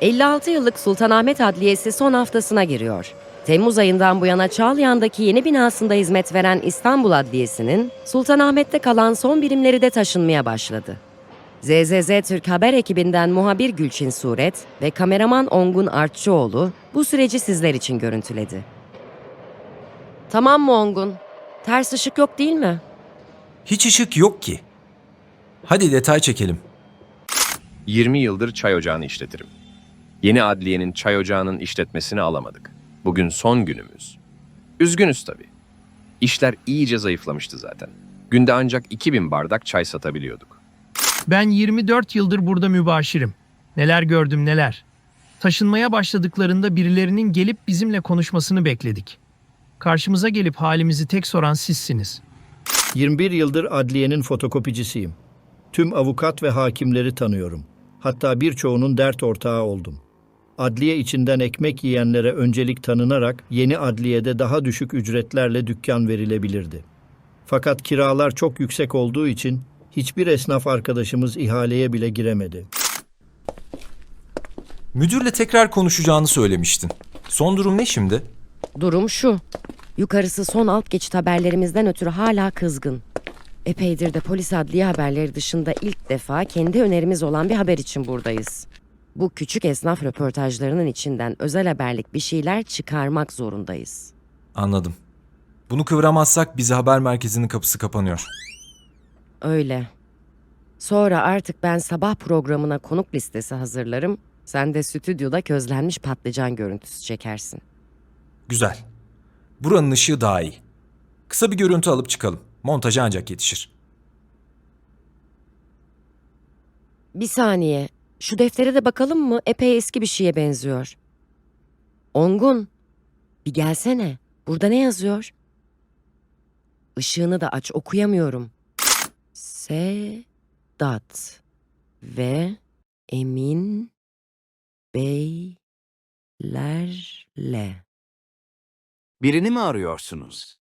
56 yıllık Sultanahmet Adliyesi son haftasına giriyor. Temmuz ayından bu yana Çağlayan'daki yeni binasında hizmet veren İstanbul Adliyesi'nin Sultanahmet'te kalan son birimleri de taşınmaya başladı. ZZZ Türk Haber ekibinden muhabir Gülçin Suret ve kameraman Ongun Artçıoğlu bu süreci sizler için görüntüledi. Tamam mı Ongun? Ters ışık yok değil mi? Hiç ışık yok ki. Hadi detay çekelim. 20 yıldır çay ocağını işletirim. Yeni adliyenin çay ocağının işletmesini alamadık. Bugün son günümüz. Üzgünüz tabii. İşler iyice zayıflamıştı zaten. Günde ancak 2000 bardak çay satabiliyorduk. Ben 24 yıldır burada mübaşirim. Neler gördüm neler. Taşınmaya başladıklarında birilerinin gelip bizimle konuşmasını bekledik. Karşımıza gelip halimizi tek soran sizsiniz. 21 yıldır adliyenin fotokopicisiyim. Tüm avukat ve hakimleri tanıyorum. Hatta birçoğunun dert ortağı oldum. Adliye içinden ekmek yiyenlere öncelik tanınarak yeni adliyede daha düşük ücretlerle dükkan verilebilirdi. Fakat kiralar çok yüksek olduğu için hiçbir esnaf arkadaşımız ihaleye bile giremedi. Müdürle tekrar konuşacağını söylemiştin. Son durum ne şimdi? Durum şu. Yukarısı son alt geçit haberlerimizden ötürü hala kızgın. Epeydir de polis adliye haberleri dışında ilk defa kendi önerimiz olan bir haber için buradayız. Bu küçük esnaf röportajlarının içinden özel haberlik bir şeyler çıkarmak zorundayız. Anladım. Bunu kıvıramazsak bize haber merkezinin kapısı kapanıyor. Öyle. Sonra artık ben sabah programına konuk listesi hazırlarım. Sen de stüdyoda közlenmiş patlıcan görüntüsü çekersin. Güzel. Buranın ışığı daha iyi. Kısa bir görüntü alıp çıkalım. Montaja ancak yetişir. Bir saniye. Şu deftere de bakalım mı? Epey eski bir şeye benziyor. Ongun. Bir gelsene. Burada ne yazıyor? Işığını da aç. Okuyamıyorum. Sedat ve Emin Beylerle. Birini mi arıyorsunuz?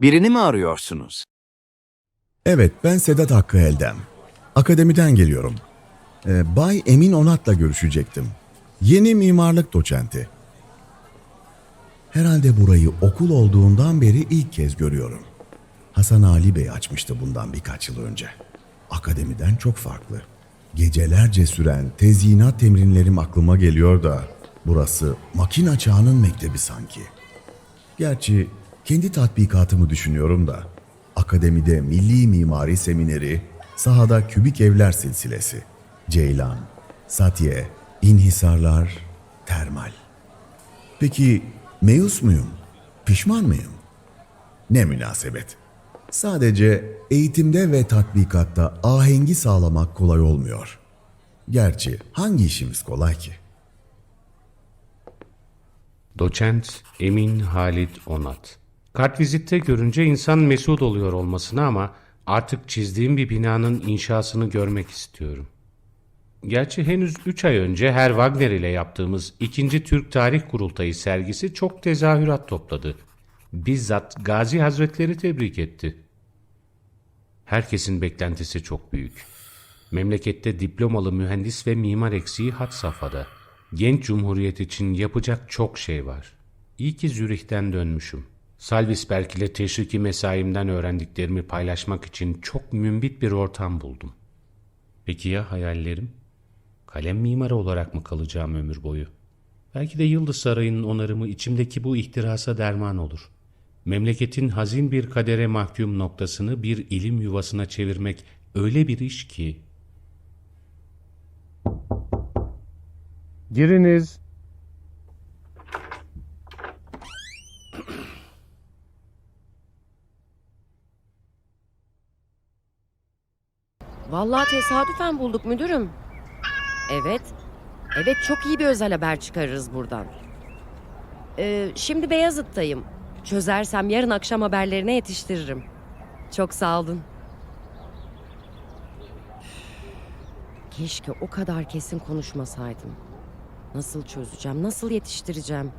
Birini mi arıyorsunuz? Evet, ben Sedat Hakkı Eldem. Akademiden geliyorum. Ee, Bay Emin Onat'la görüşecektim. Yeni mimarlık doçenti. Herhalde burayı okul olduğundan beri ilk kez görüyorum. Hasan Ali Bey açmıştı bundan birkaç yıl önce. Akademiden çok farklı. Gecelerce süren tezyinat temrinlerim aklıma geliyor da burası makina çağının mektebi sanki. Gerçi kendi tatbikatımı düşünüyorum da akademide milli mimari semineri, sahada kübik evler silsilesi, Ceylan, Satye, inhisarlar, termal. Peki meyus muyum? Pişman mıyım? Ne münasebet. Sadece eğitimde ve tatbikatta ahengi sağlamak kolay olmuyor. Gerçi hangi işimiz kolay ki? Doçent Emin Halit Onat. Kartvizitte görünce insan mesut oluyor olmasına ama artık çizdiğim bir binanın inşasını görmek istiyorum. Gerçi henüz 3 ay önce Her Wagner ile yaptığımız 2. Türk Tarih Kurultayı sergisi çok tezahürat topladı. Bizzat Gazi Hazretleri tebrik etti. Herkesin beklentisi çok büyük. Memlekette diplomalı mühendis ve mimar eksiği had safhada. Genç cumhuriyet için yapacak çok şey var. İyi ki Zürih'ten dönmüşüm. Salzberg ile teşriki mesaimden öğrendiklerimi paylaşmak için çok mümbit bir ortam buldum. Peki ya hayallerim? Kalem mimarı olarak mı kalacağım ömür boyu? Belki de Yıldız Sarayı'nın onarımı içimdeki bu ihtirasa derman olur. Memleketin hazin bir kadere mahkum noktasını bir ilim yuvasına çevirmek öyle bir iş ki... Giriniz. Vallahi tesadüfen bulduk müdürüm. Evet. Evet çok iyi bir özel haber çıkarırız buradan. Ee, şimdi Beyazıt'tayım. Çözersem yarın akşam haberlerine yetiştiririm. Çok sağ olun. Keşke o kadar kesin konuşmasaydım. Nasıl çözeceğim? Nasıl yetiştireceğim?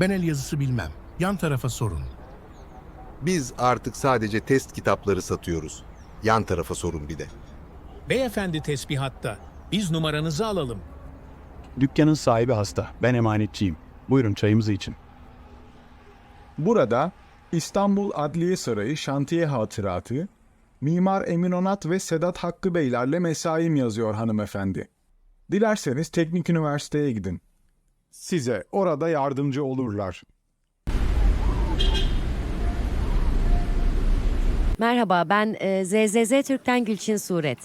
Ben el yazısı bilmem. Yan tarafa sorun. Biz artık sadece test kitapları satıyoruz. Yan tarafa sorun bir de. Beyefendi tesbihatta. Biz numaranızı alalım. Dükkanın sahibi hasta. Ben emanetçiyim. Buyurun çayımızı için. Burada İstanbul Adliye Sarayı şantiye hatıratı, Mimar Emin Onat ve Sedat Hakkı Beylerle mesaim yazıyor hanımefendi. Dilerseniz teknik üniversiteye gidin. Size orada yardımcı olurlar. Merhaba, ben e, ZZZ Türk'ten Gülçin Suret.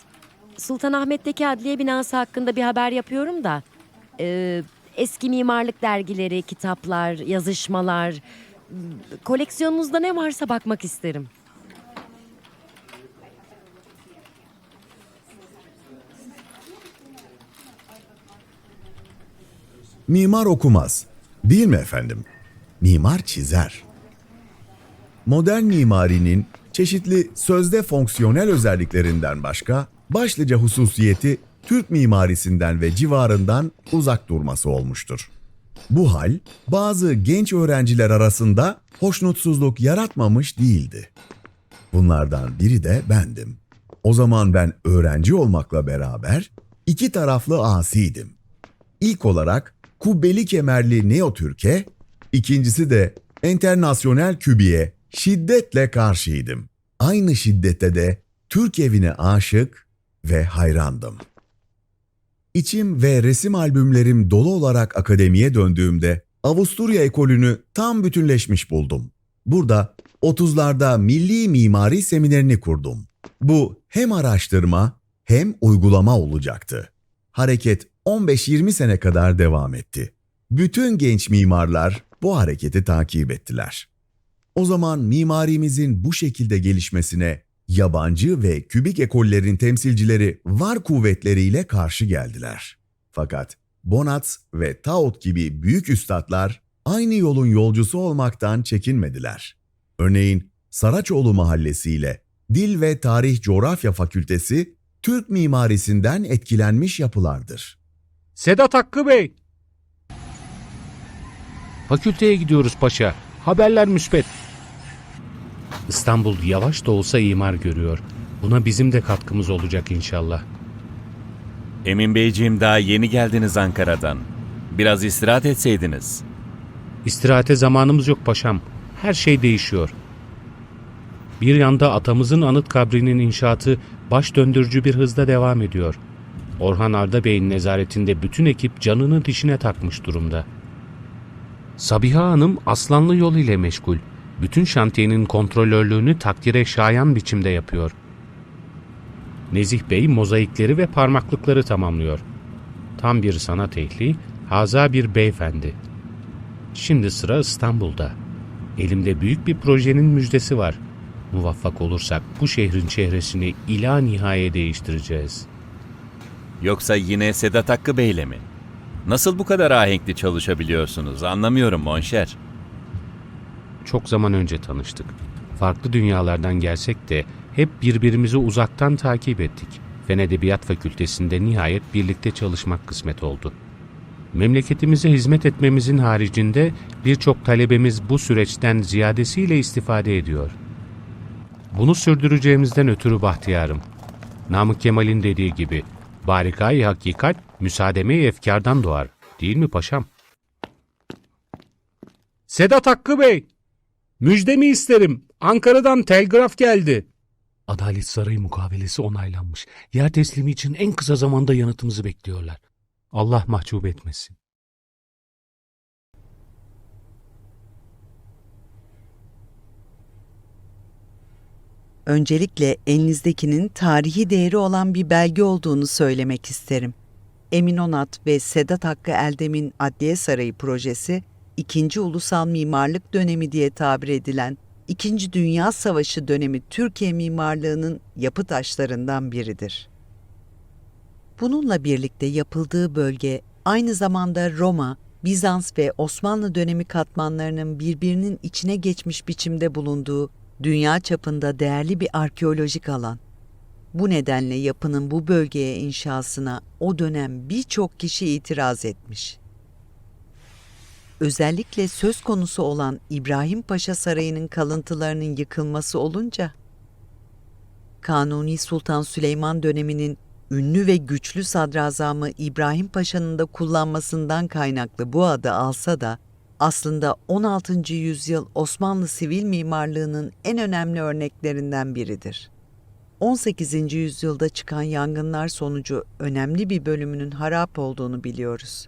Sultanahmet'teki adliye binası hakkında bir haber yapıyorum da... e, eski mimarlık dergileri, kitaplar, yazışmalar... Koleksiyonunuzda ne varsa bakmak isterim. Mimar okumaz. Değil mi efendim? Mimar çizer. Modern mimarinin çeşitli sözde fonksiyonel özelliklerinden başka başlıca hususiyeti Türk mimarisinden ve civarından uzak durması olmuştur. Bu hal bazı genç öğrenciler arasında hoşnutsuzluk yaratmamış değildi. Bunlardan biri de bendim. O zaman ben öğrenci olmakla beraber iki taraflı asiydim. İlk olarak kubbeli kemerli Neotürk'e, ikincisi de enternasyonel kübiye şiddetle karşıydım. Aynı şiddette de Türk evine aşık ve hayrandım. İçim ve resim albümlerim dolu olarak akademiye döndüğümde Avusturya ekolünü tam bütünleşmiş buldum. Burada 30'larda milli mimari seminerini kurdum. Bu hem araştırma hem uygulama olacaktı. Hareket 15-20 sene kadar devam etti. Bütün genç mimarlar bu hareketi takip ettiler. O zaman mimarimizin bu şekilde gelişmesine yabancı ve kübik ekollerin temsilcileri var kuvvetleriyle karşı geldiler. Fakat Bonatz ve Taut gibi büyük üstadlar aynı yolun yolcusu olmaktan çekinmediler. Örneğin Saraçoğlu Mahallesi ile Dil ve Tarih Coğrafya Fakültesi Türk mimarisinden etkilenmiş yapılardır. Sedat Hakkı Bey! Fakülteye gidiyoruz paşa. Haberler müspet. İstanbul yavaş da olsa imar görüyor. Buna bizim de katkımız olacak inşallah. Emin Beyciğim daha yeni geldiniz Ankara'dan. Biraz istirahat etseydiniz. İstirahate zamanımız yok paşam. Her şey değişiyor. Bir yanda atamızın anıt kabrinin inşaatı baş döndürücü bir hızda devam ediyor. Orhan Arda Bey'in nezaretinde bütün ekip canını dişine takmış durumda. Sabiha Hanım Aslanlı yol ile meşgul. Bütün şantiyenin kontrolörlüğünü takdire şayan biçimde yapıyor. Nezih Bey mozaikleri ve parmaklıkları tamamlıyor. Tam bir sanat ehli, haza bir beyefendi. Şimdi sıra İstanbul'da. Elimde büyük bir projenin müjdesi var. Muvaffak olursak bu şehrin çehresini ila nihaye değiştireceğiz. Yoksa yine Sedat Hakkı Bey'le mi? Nasıl bu kadar ahenkli çalışabiliyorsunuz anlamıyorum Monşer. Çok zaman önce tanıştık. Farklı dünyalardan gelsek de hep birbirimizi uzaktan takip ettik. Fen Edebiyat Fakültesinde nihayet birlikte çalışmak kısmet oldu. Memleketimize hizmet etmemizin haricinde birçok talebemiz bu süreçten ziyadesiyle istifade ediyor. Bunu sürdüreceğimizden ötürü bahtiyarım. Namık Kemal'in dediği gibi, barikayı hakikat müsaademe-i efkardan doğar. Değil mi paşam? Sedat Hakkı Bey! Müjdemi isterim. Ankara'dan telgraf geldi. Adalet Sarayı mukavelesi onaylanmış. Yer teslimi için en kısa zamanda yanıtımızı bekliyorlar. Allah mahcup etmesin. Öncelikle elinizdekinin tarihi değeri olan bir belge olduğunu söylemek isterim. Emin Onat ve Sedat Hakkı Eldem'in Adliye Sarayı projesi, İkinci Ulusal Mimarlık Dönemi diye tabir edilen İkinci Dünya Savaşı dönemi Türkiye mimarlığının yapı taşlarından biridir. Bununla birlikte yapıldığı bölge aynı zamanda Roma, Bizans ve Osmanlı dönemi katmanlarının birbirinin içine geçmiş biçimde bulunduğu dünya çapında değerli bir arkeolojik alan. Bu nedenle yapının bu bölgeye inşasına o dönem birçok kişi itiraz etmiş. Özellikle söz konusu olan İbrahim Paşa Sarayı'nın kalıntılarının yıkılması olunca Kanuni Sultan Süleyman döneminin ünlü ve güçlü sadrazamı İbrahim Paşa'nın da kullanmasından kaynaklı bu adı alsa da aslında 16. yüzyıl Osmanlı sivil mimarlığının en önemli örneklerinden biridir. 18. yüzyılda çıkan yangınlar sonucu önemli bir bölümünün harap olduğunu biliyoruz.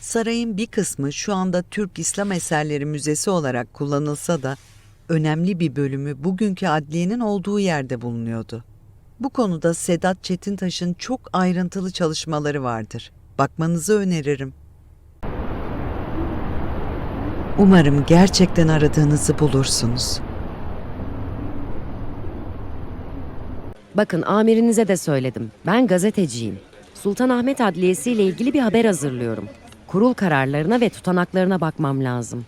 Sarayın bir kısmı şu anda Türk İslam Eserleri Müzesi olarak kullanılsa da önemli bir bölümü bugünkü adliyenin olduğu yerde bulunuyordu. Bu konuda Sedat Çetintaş'ın çok ayrıntılı çalışmaları vardır. Bakmanızı öneririm. Umarım gerçekten aradığınızı bulursunuz. Bakın amirinize de söyledim. Ben gazeteciyim. Sultanahmet Adliyesi ile ilgili bir haber hazırlıyorum. Kurul kararlarına ve tutanaklarına bakmam lazım.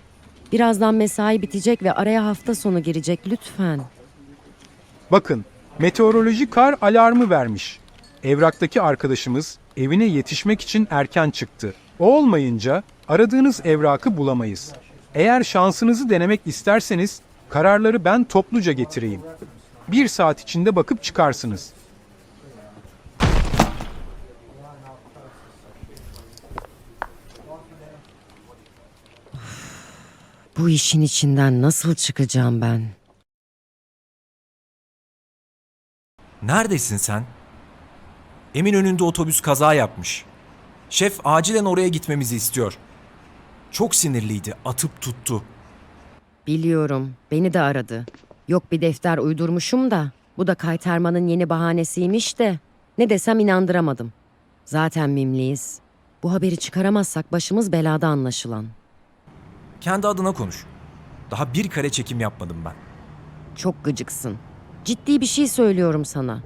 Birazdan mesai bitecek ve araya hafta sonu girecek lütfen. Bakın, meteoroloji kar alarmı vermiş. Evraktaki arkadaşımız evine yetişmek için erken çıktı. O olmayınca aradığınız evrakı bulamayız. Eğer şansınızı denemek isterseniz kararları ben topluca getireyim. Bir saat içinde bakıp çıkarsınız. Bu işin içinden nasıl çıkacağım ben? Neredesin sen? Emin önünde otobüs kaza yapmış. Şef acilen oraya gitmemizi istiyor. Çok sinirliydi, atıp tuttu. Biliyorum. Beni de aradı. Yok bir defter uydurmuşum da. Bu da kaytarmanın yeni bahanesiymiş de. Ne desem inandıramadım. Zaten mimliyiz. Bu haberi çıkaramazsak başımız belada anlaşılan. Kendi adına konuş. Daha bir kare çekim yapmadım ben. Çok gıcıksın. Ciddi bir şey söylüyorum sana.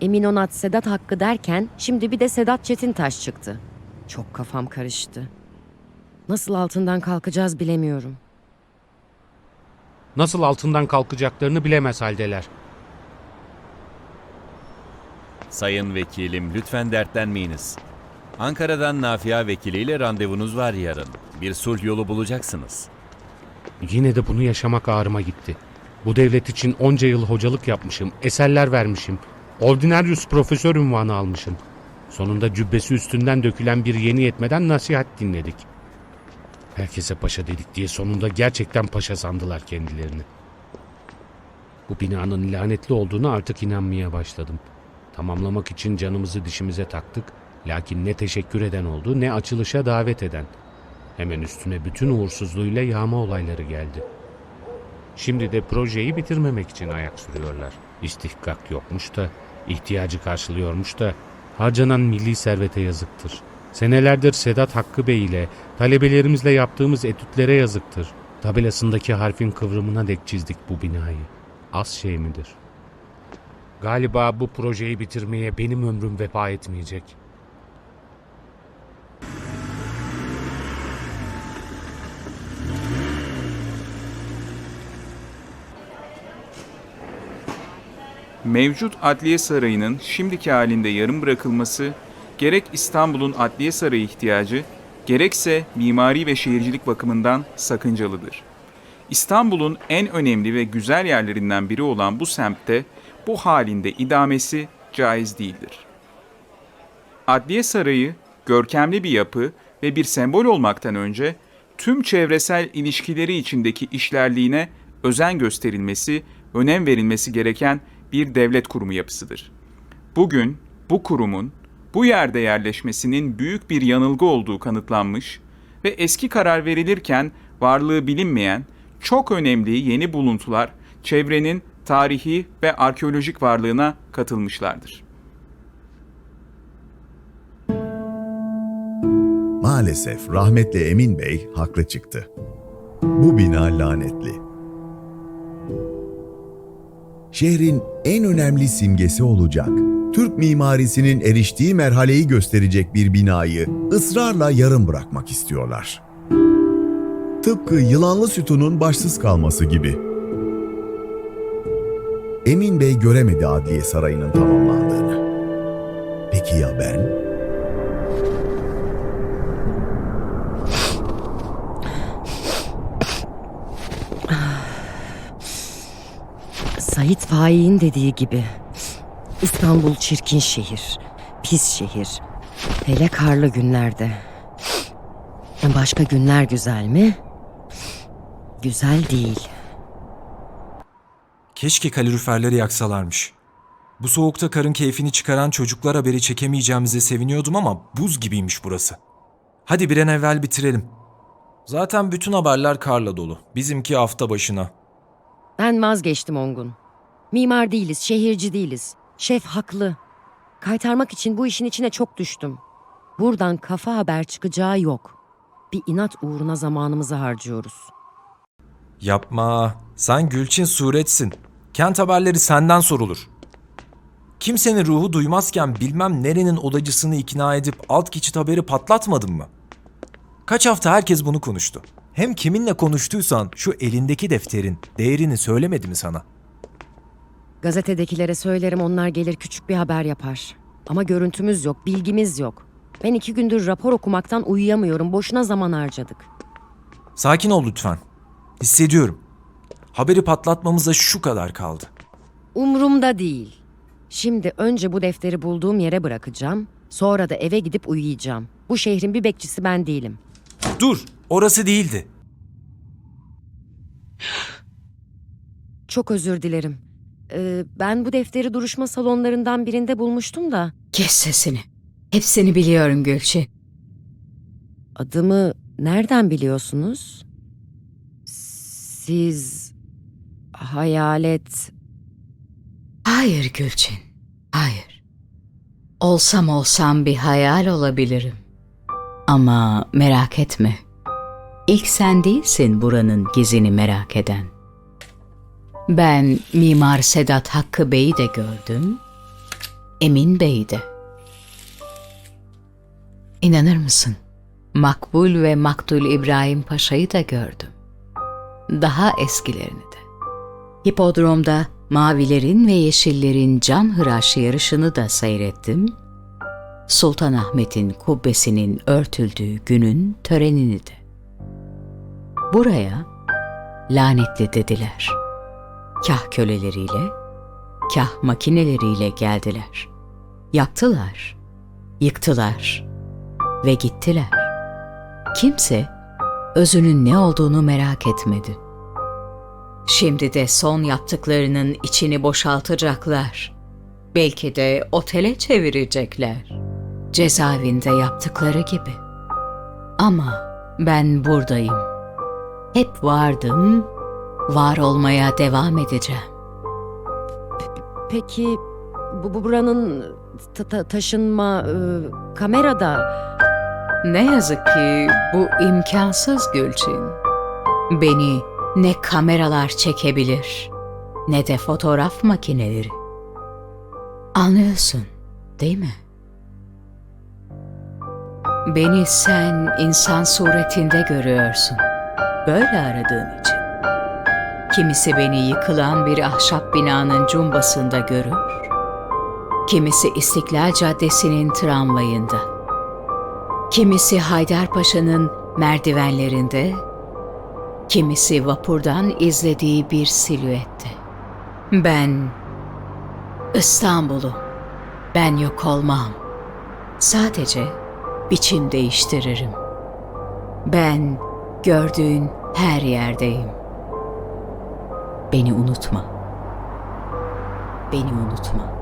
Emin Onat Sedat Hakkı derken şimdi bir de Sedat Çetintaş çıktı. Çok kafam karıştı. Nasıl altından kalkacağız bilemiyorum. Nasıl altından kalkacaklarını bilemez haldeler. Sayın vekilim lütfen dertlenmeyiniz. Ankara'dan Nafia vekiliyle randevunuz var yarın. Bir sulh yolu bulacaksınız. Yine de bunu yaşamak ağrıma gitti. Bu devlet için onca yıl hocalık yapmışım, eserler vermişim. Ordinarius profesör unvanı almışım. Sonunda cübbesi üstünden dökülen bir yeni yetmeden nasihat dinledik. Herkese paşa dedik diye sonunda gerçekten paşa sandılar kendilerini. Bu binanın lanetli olduğunu artık inanmaya başladım. Tamamlamak için canımızı dişimize taktık. Lakin ne teşekkür eden oldu ne açılışa davet eden. Hemen üstüne bütün uğursuzluğuyla yağma olayları geldi. Şimdi de projeyi bitirmemek için ayak sürüyorlar. İstihkak yokmuş da, ihtiyacı karşılıyormuş da, harcanan milli servete yazıktır. Senelerdir Sedat Hakkı Bey ile, talebelerimizle yaptığımız etütlere yazıktır. Tabelasındaki harfin kıvrımına dek çizdik bu binayı. Az şey midir? Galiba bu projeyi bitirmeye benim ömrüm vefa etmeyecek. Mevcut Adliye Sarayı'nın şimdiki halinde yarım bırakılması, gerek İstanbul'un Adliye Sarayı ihtiyacı, gerekse mimari ve şehircilik bakımından sakıncalıdır. İstanbul'un en önemli ve güzel yerlerinden biri olan bu semtte bu halinde idamesi caiz değildir. Adliye Sarayı görkemli bir yapı ve bir sembol olmaktan önce tüm çevresel ilişkileri içindeki işlerliğine özen gösterilmesi, önem verilmesi gereken bir devlet kurumu yapısıdır. Bugün bu kurumun bu yerde yerleşmesinin büyük bir yanılgı olduğu kanıtlanmış ve eski karar verilirken varlığı bilinmeyen çok önemli yeni buluntular çevrenin tarihi ve arkeolojik varlığına katılmışlardır. Maalesef rahmetli Emin Bey haklı çıktı. Bu bina lanetli. Şehrin en önemli simgesi olacak, Türk mimarisinin eriştiği merhaleyi gösterecek bir binayı ısrarla yarım bırakmak istiyorlar. Tıpkı yılanlı sütunun başsız kalması gibi. Emin Bey göremedi Adliye Sarayı'nın tamamlandığını. Peki ya ben? Sait Faik'in dediği gibi. İstanbul çirkin şehir. Pis şehir. Hele karlı günlerde. Başka günler güzel mi? Güzel değil. Keşke kaloriferleri yaksalarmış. Bu soğukta karın keyfini çıkaran çocuklar haberi çekemeyeceğimize seviniyordum ama buz gibiymiş burası. Hadi bir an evvel bitirelim. Zaten bütün haberler karla dolu. Bizimki hafta başına. Ben vazgeçtim Ongun. Mimar değiliz, şehirci değiliz. Şef haklı. Kaytarmak için bu işin içine çok düştüm. Buradan kafa haber çıkacağı yok. Bir inat uğruna zamanımızı harcıyoruz. Yapma. Sen Gülçin suretsin. Kent haberleri senden sorulur. Kimsenin ruhu duymazken bilmem nerenin odacısını ikna edip alt geçit haberi patlatmadın mı? Kaç hafta herkes bunu konuştu. Hem kiminle konuştuysan şu elindeki defterin değerini söylemedi mi sana? Gazetedekilere söylerim onlar gelir küçük bir haber yapar. Ama görüntümüz yok, bilgimiz yok. Ben iki gündür rapor okumaktan uyuyamıyorum. Boşuna zaman harcadık. Sakin ol lütfen. Hissediyorum. Haberi patlatmamıza şu kadar kaldı. Umrumda değil. Şimdi önce bu defteri bulduğum yere bırakacağım. Sonra da eve gidip uyuyacağım. Bu şehrin bir bekçisi ben değilim. Dur, orası değildi. Çok özür dilerim. Ee, ben bu defteri duruşma salonlarından birinde bulmuştum da Kes sesini. Hepsini biliyorum Gülçin. adımı nereden biliyorsunuz? Siz hayalet Hayır Gülçin. Hayır. Olsam olsam bir hayal olabilirim. Ama merak etme. İlk sen değilsin buranın gizini merak eden. Ben Mimar Sedat Hakkı Bey'i de gördüm. Emin Bey'i de. İnanır mısın? Makbul ve Maktul İbrahim Paşa'yı da gördüm. Daha eskilerini de. Hipodromda mavilerin ve yeşillerin can hıraşı yarışını da seyrettim. Sultanahmet'in kubbesinin örtüldüğü günün törenini de. Buraya lanetli dediler. Kah köleleriyle, kah makineleriyle geldiler. Yaktılar, yıktılar ve gittiler. Kimse özünün ne olduğunu merak etmedi. Şimdi de son yaptıklarının içini boşaltacaklar. Belki de otele çevirecekler. Cezaevinde yaptıkları gibi. Ama ben buradayım. Hep vardım, var olmaya devam edeceğim. Peki bu, bu buranın ta- ta- taşınma e, kamerada Ne yazık ki bu imkansız Gülçin. Beni ne kameralar çekebilir ne de fotoğraf makineleri. Anlıyorsun değil mi? Beni sen insan suretinde görüyorsun. Böyle aradığın için. Kimisi beni yıkılan bir ahşap binanın cumbasında görür. Kimisi İstiklal Caddesi'nin tramvayında. Kimisi Haydarpaşa'nın merdivenlerinde, kimisi vapurdan izlediği bir silüette. Ben İstanbul'u, ben yok olmam. Sadece biçim değiştiririm. Ben gördüğün her yerdeyim. Beni unutma. Beni unutma.